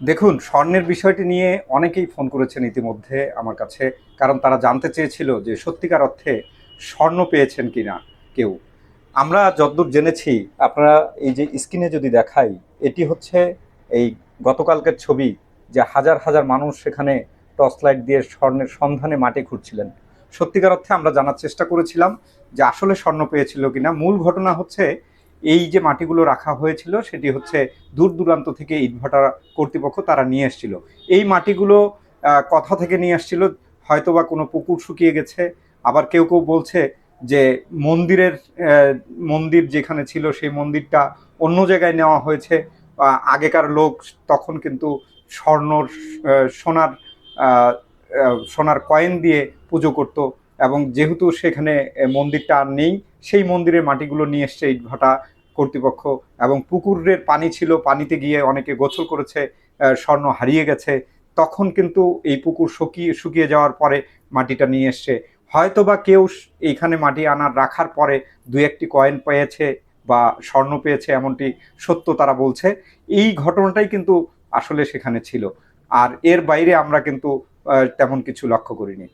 দেখুন, স্বর্ণের বিষয়টি নিয়ে অনেকেই ফোন করেছেন ইতিমধ্যে আমার কাছে, কারণ তারা জানতে চেয়েছিল যে সত্যিকার অর্থে স্বর্ণ পেয়েছেন কিনা কেউ। আমরা যতদূর জেনেছি, আপনারা এই যে স্ক্রিনে যদি দেখাই, এটি হচ্ছে এই গতকালকের ছবি যে হাজার হাজার মানুষ সেখানে টর্চ লাইট দিয়ে স্বর্ণের সন্ধানে মাটি খুঁড়ছিলেন সত্যিকার অর্থে আমরা জানার চেষ্টা করেছিলাম যে আসলে স্বর্ণ পেয়েছিল কিনা। মূল ঘটনা হচ্ছে এই যে মাটিগুলো রাখা হয়েছিল, সেটি হচ্ছে দূর দূরান্ত থেকে ইটভাটা কর্তৃপক্ষ তারা নিয়ে এসেছিল। এই মাটিগুলো কথা থেকে নিয়ে আসছিল হয়তো বা কোনো পুকুর শুকিয়ে গেছে, আবার কেউ কেউ বলছে যে মন্দিরের মন্দির যেখানে ছিল সেই মন্দিরটা অন্য জায়গায় নেওয়া হয়েছে। আগেকার লোক তখন কিন্তু স্বর্ণর সোনার সোনার কয়েন দিয়ে পুজো করত এবং যেহেতু সেখানে মন্দিরটা আর নেই, সেই মন্দিরের মাটিগুলো নিয়ে এসছে ইটভাটা কর্তৃপক্ষ এবং পুকুরের পানি ছিল, পানিতে গিয়ে অনেকে গোসল করেছে স্বর্ণ হারিয়ে গেছে, তখন কিন্তু এই পুকুর শুকিয়ে শুকিয়ে যাওয়ার পরে মাটিটা নিয়ে এসছে। হয়তো বা কেউ এইখানে মাটি আনার রাখার পরে দু একটি কয়েন পেয়েছে বা স্বর্ণ পেয়েছে, এমনটি সত্য তারা বলছে। এই ঘটনাটাই কিন্তু আসলে সেখানে ছিল। আর এর বাইরে আমরা কিন্তু তেমন কিছু লক্ষ্য করিনি।